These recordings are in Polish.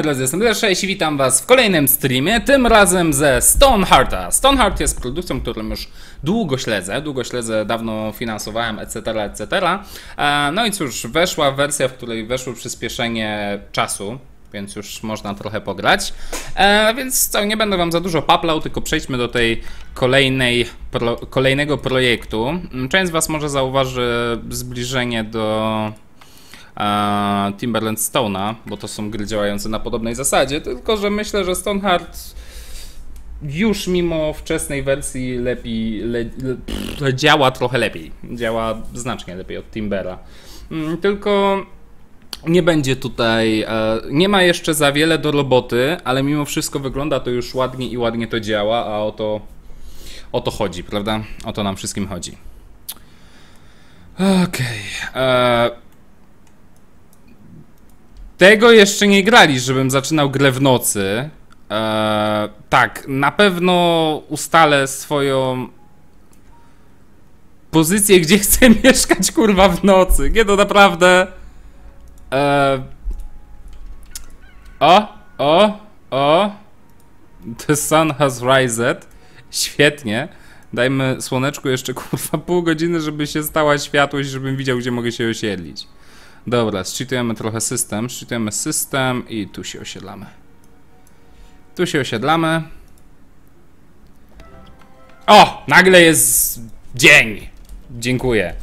Drodzy, jestem Leszek i witam was w kolejnym streamie, tym razem ze Stonehearta. Stoneheart jest produkcją, którą już długo śledzę, długo śledzę, dawno finansowałem, etc., etc. E, No i cóż, weszła wersja, w której weszło przyspieszenie czasu, więc już można trochę pograć. E, więc co, nie będę wam za dużo paplał, tylko przejdźmy do tej kolejnej, pro, kolejnego projektu. Część z was może zauważy zbliżenie do Timberland Stone'a, bo to są gry działające na podobnej zasadzie, tylko że myślę, że Stoneheart już mimo wczesnej wersji lepiej le, le, pff, działa trochę lepiej. Działa znacznie lepiej od Timbera. Mm, Tylko nie będzie tutaj, e, nie ma jeszcze za wiele do roboty, ale mimo wszystko wygląda to już ładnie i ładnie to działa, a o to, o to chodzi, prawda? O to nam wszystkim chodzi. Okej. e, Tego jeszcze nie grali, żebym zaczynał grę w nocy. E, tak, na pewno ustalę swoją pozycję, gdzie chcę mieszkać, kurwa, w nocy. Nie, to naprawdę... E, o, o, o. The sun has rised. Świetnie. Dajmy słoneczku jeszcze kurwa pół godziny, żeby się stała światłość, żebym widział, gdzie mogę się osiedlić. Dobra, zczytujemy trochę system. Zczytujemy system i tu się osiedlamy. Tu się osiedlamy. O! Nagle jest dzień. Dziękuję.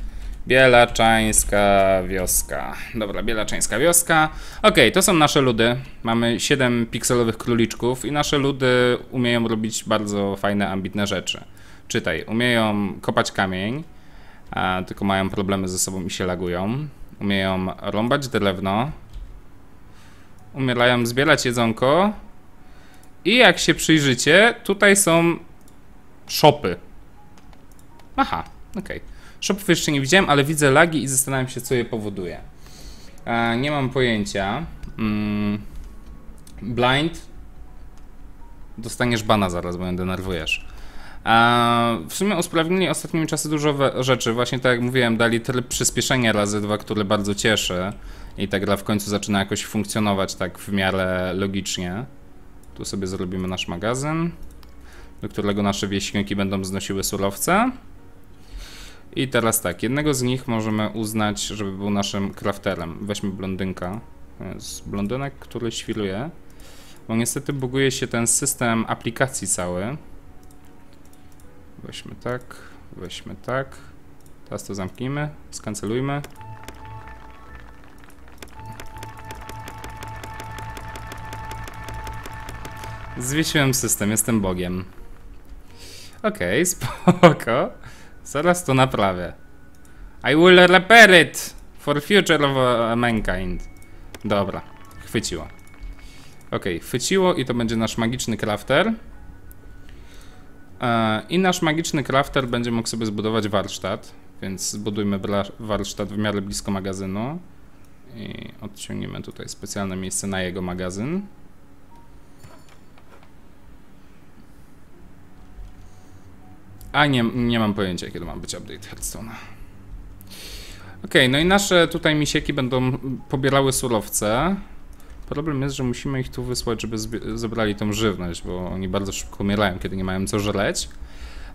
Bielaczańska wioska. Dobra, Bielaczańska wioska. Okej, to są nasze ludy. Mamy 7 pikselowych króliczków i nasze ludy umieją robić bardzo fajne, ambitne rzeczy. Czytaj, umieją kopać kamień, tylko mają problemy ze sobą i się lagują. Umieją rąbać drewno. Umierają zbierać jedzonko. I jak się przyjrzycie, tutaj są shopy. Aha, okej. Shopów jeszcze nie widziałem, ale widzę lagi i zastanawiam się, co je powoduje. E, nie mam pojęcia. Mm, blind. Dostaniesz bana zaraz, bo mnie denerwujesz. E, w sumie usprawnili ostatnimi czasy dużo rzeczy. Właśnie tak jak mówiłem, dali tryb przyspieszenia razy dwa, który bardzo cieszy. I ta gra w końcu zaczyna jakoś funkcjonować tak w miarę logicznie. Tu sobie zrobimy nasz magazyn, do którego nasze wieśniaki będą znosiły surowce. I teraz tak, jednego z nich możemy uznać, żeby był naszym crafterem. Weźmy blondynka. Jest blondynek, który świruje. Bo niestety buguje się ten system aplikacji cały. Weźmy tak, weźmy tak. Teraz to zamknijmy, skancelujmy. Zwiesiłem system, jestem bogiem. Okej, spoko. Zaraz to naprawię. I will repair it for future of uh, mankind. Dobra, chwyciło. Okej, chwyciło i to będzie nasz magiczny crafter. E, I nasz magiczny crafter będzie mógł sobie zbudować warsztat, więc zbudujmy warsztat w miarę blisko magazynu. I odciągniemy tutaj specjalne miejsce na jego magazyn. A nie, nie mam pojęcia, kiedy ma być update Hearthstone'a. Okej, no i nasze tutaj misieki będą pobierały surowce. Problem jest, że musimy ich tu wysłać, żeby zebrali tą żywność, bo oni bardzo szybko umierają, kiedy nie mają co żreć.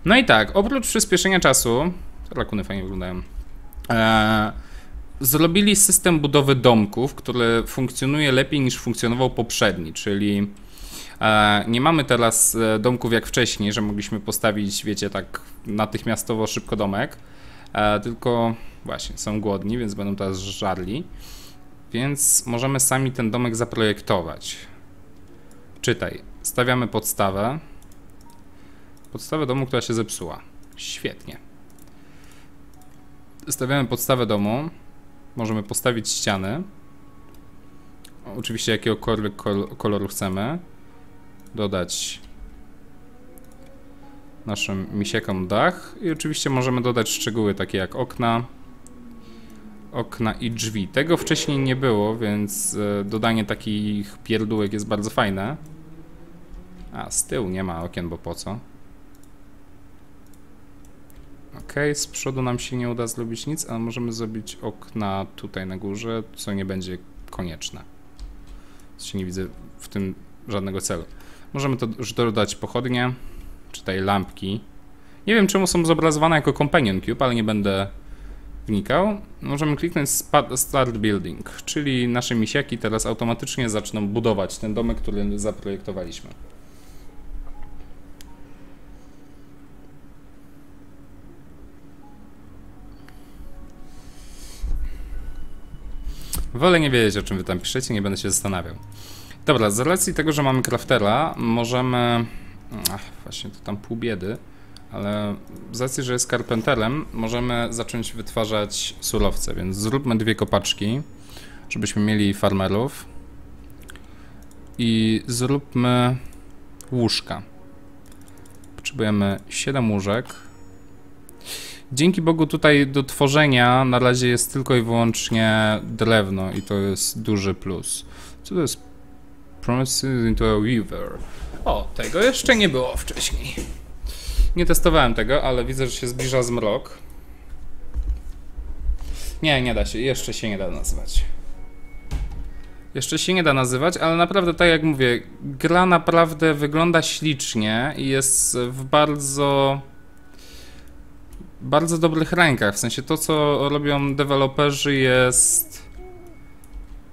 No i tak, oprócz przyspieszenia czasu, lakuny fajnie wyglądają, e, zrobili system budowy domków, który funkcjonuje lepiej niż funkcjonował poprzedni, czyli E, Nie mamy teraz e, domków jak wcześniej, że mogliśmy postawić, wiecie, tak natychmiastowo szybko domek, e, tylko właśnie są głodni, więc będą teraz żarli. Więc możemy sami ten domek zaprojektować. Czytaj, stawiamy podstawę. Podstawę domu, która się zepsuła. Świetnie. Stawiamy podstawę domu. Możemy postawić ściany. Oczywiście jakiegokolwiek kol- koloru chcemy dodać naszym misiekom dach i oczywiście możemy dodać szczegóły takie jak okna okna i drzwi. Tego wcześniej nie było, więc e, dodanie takich pierdółek jest bardzo fajne. A, z tyłu nie ma okien, bo po co? Ok, z przodu nam się nie uda zrobić nic, ale możemy zrobić okna tutaj na górze, co nie będzie konieczne. Się nie widzę w tym żadnego celu. Możemy to już dodać pochodnie, czy tutaj lampki. Nie wiem czemu są zobrazowane jako companion cube, ale nie będę wnikał. Możemy kliknąć Start Building, czyli nasze misiaki teraz automatycznie zaczną budować ten domek, który zaprojektowaliśmy. Wolę nie wiedzieć, o czym wy tam piszecie, nie będę się zastanawiał. Dobra, z racji tego, że mamy craftera, możemy... Ach, właśnie to tam pół biedy, ale z racji, że jest carpenterem, możemy zacząć wytwarzać surowce, więc zróbmy dwie kopaczki, żebyśmy mieli farmerów i zróbmy łóżka. Potrzebujemy 7 łóżek. Dzięki Bogu tutaj do tworzenia na razie jest tylko i wyłącznie drewno i to jest duży plus. Co to jest? Promises into a weaver. O, tego jeszcze nie było wcześniej. Nie testowałem tego, ale widzę, że się zbliża zmrok. Nie, nie da się. Jeszcze się nie da nazywać. Jeszcze się nie da nazywać, ale naprawdę tak jak mówię, gra naprawdę wygląda ślicznie i jest w bardzo bardzo dobrych rękach. W sensie to, co robią deweloperzy jest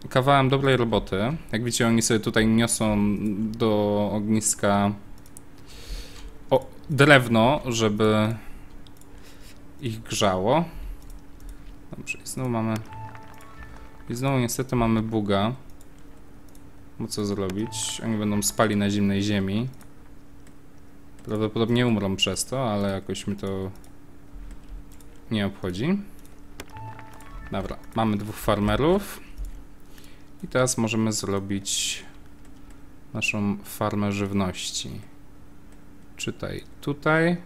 kawałem dobrej roboty. Jak widzicie, oni sobie tutaj niosą do ogniska drewno, żeby ich grzało. Dobrze, i znowu mamy... I znowu niestety mamy buga. Bo co zrobić? Oni będą spali na zimnej ziemi. Prawdopodobnie umrą przez to, ale jakoś mi to nie obchodzi. Dobra, mamy dwóch farmerów. I teraz możemy zrobić naszą farmę żywności. Czytaj tutaj.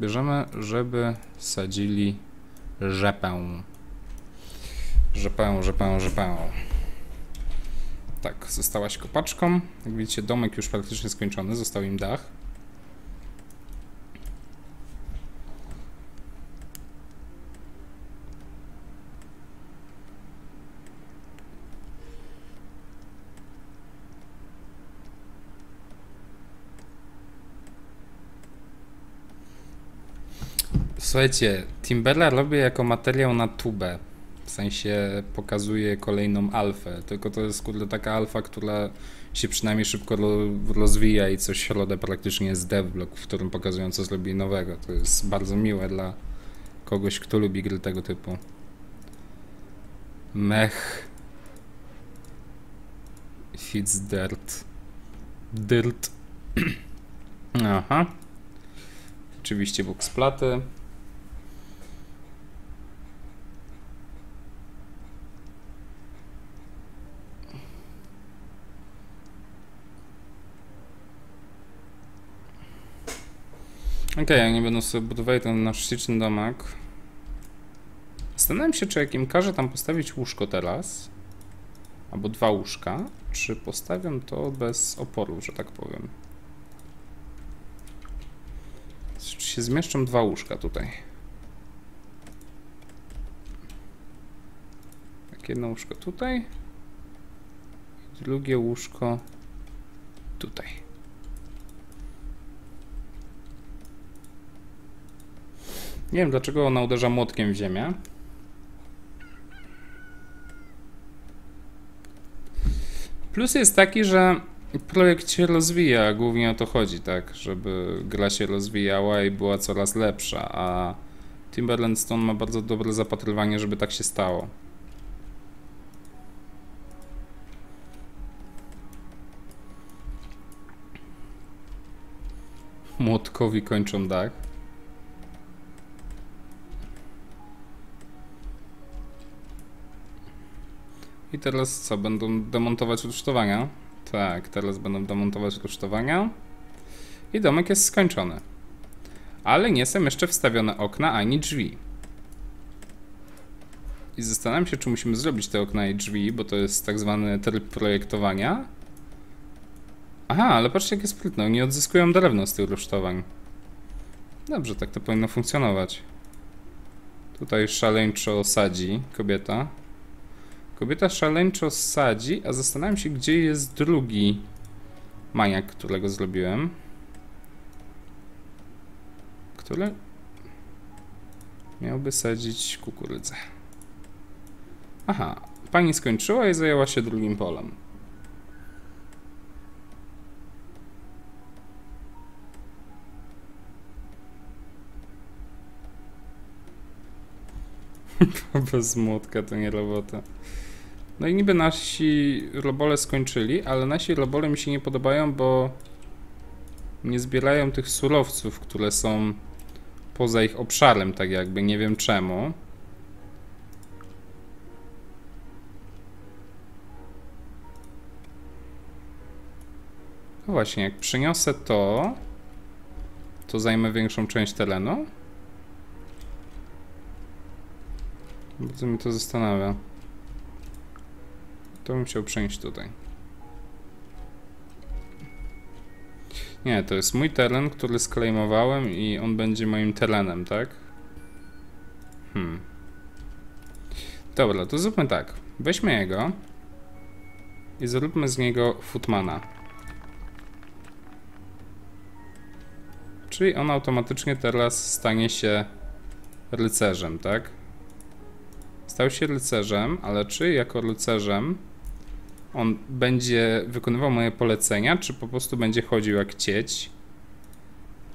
Bierzemy, żeby sadzili rzepę. Rzepę, rzepę, rzepę. Tak, zostałaś kopaczką. Jak widzicie, domek już praktycznie skończony, został im dach. Słuchajcie, Timbera robię jako materiał na tubę. W sensie pokazuje kolejną alfę. Tylko to jest kurde taka alfa, która się przynajmniej szybko rozwija i coś środę praktycznie jest devblock, w którym pokazują co zrobili nowego. To jest bardzo miłe dla kogoś, kto lubi gry tego typu. Mech. Fits dirt. Dirt. Aha. Oczywiście box platy. Okej, okay, oni będą sobie budowali ten nasz śliczny domek. Zastanawiam się, czy jak im każę tam postawić łóżko teraz, albo dwa łóżka, czy postawiam to bez oporu, że tak powiem. Czy się zmieszczą dwa łóżka tutaj? Tak, jedno łóżko tutaj. Drugie łóżko tutaj. Nie wiem dlaczego ona uderza młotkiem w ziemię. Plus jest taki, że projekt się rozwija, głównie o to chodzi, tak, żeby gra się rozwijała i była coraz lepsza, a Timberland Stone ma bardzo dobre zapatrywanie, żeby tak się stało. Młotkowi kończą dach. I teraz co? Będą demontować rusztowania? Tak, teraz będą demontować rusztowania. I domek jest skończony. Ale nie są jeszcze wstawione okna ani drzwi. I zastanawiam się, czy musimy zrobić te okna i drzwi, bo to jest tak zwany tryb projektowania. Aha, ale patrzcie jakie sprytne, nie odzyskują drewno z tych rusztowań. Dobrze, tak to powinno funkcjonować. Tutaj szaleńczo sadzi kobieta. Kobieta szaleńczo sadzi, a zastanawiam się, gdzie jest drugi maniak, którego zrobiłem. Który miałby sadzić kukurydzę. Aha, pani skończyła i zajęła się drugim polem. Bez młotka to nie robota. No i niby nasi robole skończyli, ale nasi robole mi się nie podobają, bo nie zbierają tych surowców, które są poza ich obszarem, tak jakby, nie wiem czemu. No właśnie, jak przyniosę to, to zajmę większą część terenu. Bardzo mnie to zastanawia. To bym chciał przenieść tutaj. Nie, to jest mój teren, który sklejmowałem i on będzie moim terenem, tak? Hmm. Dobra, to zróbmy tak. Weźmy jego i zróbmy z niego footmana. Czyli on automatycznie teraz stanie się rycerzem, tak? Stał się rycerzem, ale czy jako rycerzem on będzie wykonywał moje polecenia, czy po prostu będzie chodził jak cieć?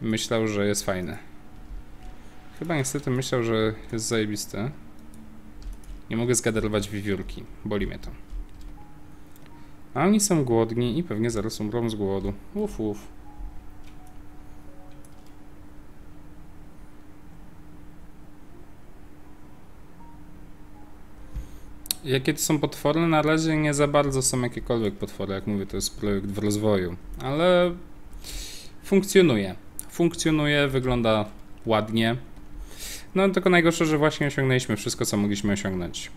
Myślał, że jest fajny. Chyba niestety myślał, że jest zajebisty. Nie mogę zgaderować wiewiórki. Boli mnie to. A oni są głodni i pewnie zaraz umrą z głodu. Uf, uf. Jakie to są potwory? Na razie nie za bardzo są jakiekolwiek potwory. Jak mówię, to jest projekt w rozwoju. Ale funkcjonuje. Funkcjonuje, wygląda ładnie. No tylko najgorsze, że właśnie osiągnęliśmy wszystko, co mogliśmy osiągnąć.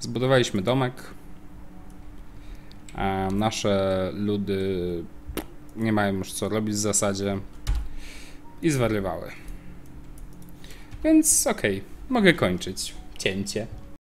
Zbudowaliśmy domek. A nasze ludy nie mają już co robić w zasadzie. I zwariowały. Więc okej, okay, mogę kończyć. Cięcie.